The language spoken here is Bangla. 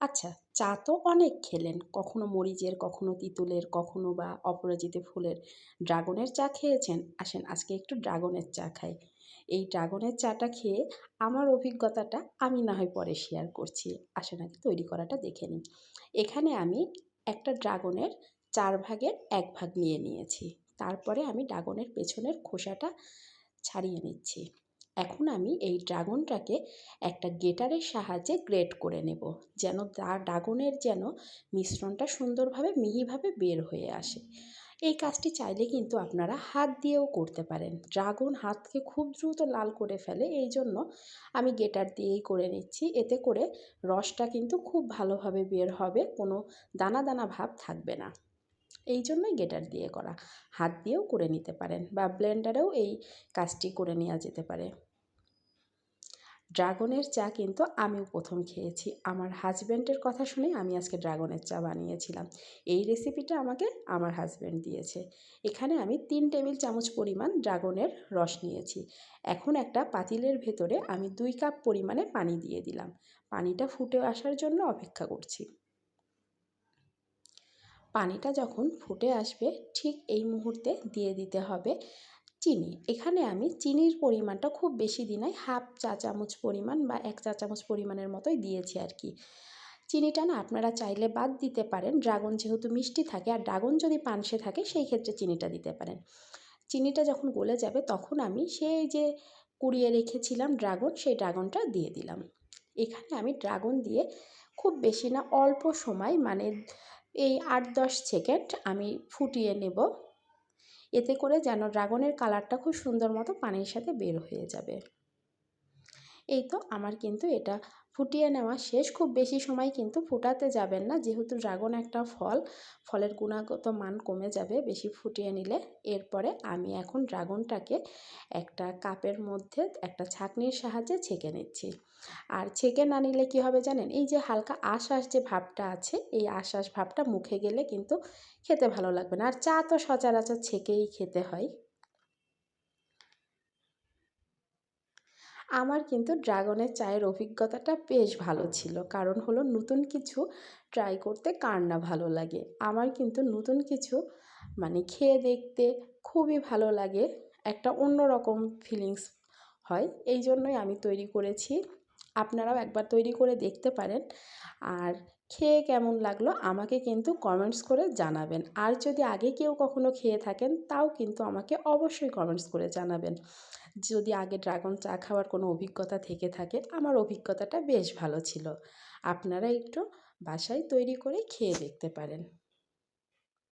আচ্ছা চা তো অনেক খেলেন। কখনো মরিচের, কখনো তিঁতুলের, কখনো বা অপরাজিতা ফুলের ড্রাগনের চা খেয়েছেন? আসেন, আজকে একটু ড্রাগনের চা খাই। এই ড্রাগনের চাটা খেয়ে আমার অভিজ্ঞতাটা আমি না হয় পরে শেয়ার করছি। আসেন আগে তৈরি করাটা দেখে নিই এখানে আমি একটা ড্রাগনের চার ভাগের এক ভাগ নিয়ে নিয়েছি। তারপরে আমি ড্রাগনের পেছনের খোসাটা ছাড়িয়ে নিচ্ছি। এখন আমি এই ড্রাগনটাকে একটা গেটারের সাহায্যে গ্রেট করে নেব, যেন ড্রাগনের যেন মিশ্রণটা সুন্দরভাবে, মিহিভাবে বের হয়ে আসে। এই কাজটি চাইলে কিন্তু আপনারা হাত দিয়েও করতে পারেন। ড্রাগন হাতকে খুব দ্রুত লাল করে ফেলে, এই জন্য আমি গেটার দিয়েই করে নিচ্ছি। এতে করে রসটা কিন্তু খুব ভালোভাবে বের হবে, কোনো দানা দানা ভাব থাকবে না। এই জন্যই গেটার দিয়ে করা। হাত দিয়েও করে নিতে পারেন বা ব্লেন্ডারেও এই কাজটি করে নেওয়া যেতে পারে। ড্রাগনের চা কিন্তু আমিও প্রথম খেয়েছি। আমার হাজব্যান্ডের কথা শুনে আমি আজকে ড্রাগনের চা বানিয়েছিলাম। এই রেসিপিটা আমাকে আমার হাজব্যান্ড দিয়েছে। এখানে আমি তিন টেবিল চামচ পরিমাণ ড্রাগনের রস নিয়েছি। এখন একটা পাতিলের ভেতরে আমি দুই কাপ পরিমাণে পানি দিয়ে দিলাম। পানিটা ফুটে আসার জন্য অপেক্ষা করছি। পানিটা যখন ফুটে আসবে, ঠিক এই মুহূর্তে দিয়ে দিতে হবে। চিনি। এখানে আমি চিনির পরিমাণটা খুব বেশি দিই নাই, হাফ চা চামচ পরিমাণ বা এক চা চামচ পরিমাণের মতোই দিয়েছি আর কি। চিনিটা না আপনারা চাইলে বাদ দিতে পারেন, ড্রাগন যেহেতু মিষ্টি থাকে আর ড্রাগন যদি পানসে থাকে সেই ক্ষেত্রে চিনিটা দিতে পারেন। চিনিটা যখন গলে যাবে তখন আমি সেই যে কুড়িয়ে রেখেছিলাম ড্রাগন সেই ড্রাগনটা দিয়ে দিলাম। এখানে আমি ড্রাগন দিয়ে খুব বেশি না, অল্প সময় মানে এই আট দশ সেকেন্ড আমি ফুটিয়ে নেব। এতে করে যেন ড্রাগনের কালারটা খুব সুন্দর মতো পানির সাথে বের হয়ে যাবে। এই তো আমার কিন্তু এটা ফুটিয়ে নেওয়া শেষ। খুব বেশি সময় কিন্তু ফুটাতে যাবেন না। যেহেতু ড্রাগন একটা ফল, ফলের গুণাগত মান কমে যাবে বেশি ফুটিয়ে নিলে। এরপরে আমি এখন ড্রাগনটাকে একটা কাপের মধ্যে একটা ছাঁকনির সাহায্যে ছেঁকে নিচ্ছি। আর ছেঁকে না নিলে কী হবে জানেন? এই যে হালকা আশ্বাস যে ভাবটা আছে, এই আশ্বাস ভাবটা মুখে গেলে কিন্তু খেতে ভালো লাগবে না। আর চা তো সচরাচর ছেঁকেই খেতে হয়। আমার কিন্তু ড্রাগনের চায়ের অভিজ্ঞতাটা বেশ ভালো ছিল। কারণ হলো নতুন কিছু ট্রাই করতে কার না ভালো লাগে? আমার কিন্তু নতুন কিছু মানে খেয়ে দেখতে খুবই ভালো লাগে, একটা অন্য রকম ফিলিংস হয়। এই জন্যই আমি তৈরি করেছি। আপনারাও একবার তৈরি করে দেখতে পারেন। আর খেয়ে কেমন লাগল আমাকে কিন্তু কমেন্টস করে জানাবেন। আর যদি আগে কেউ কখনো খেয়ে থাকেন, তাও কিন্তু আমাকে অবশ্যই কমেন্টস করে জানাবেন। যদি আগে ড্রাগন চা খাওয়ার কোনো অভিজ্ঞতা থেকে থাকে, আমার অভিজ্ঞতাটা বেশ ভালো ছিল। আপনারা একটু বাসায় তৈরি করে খেয়ে দেখতে পারেন।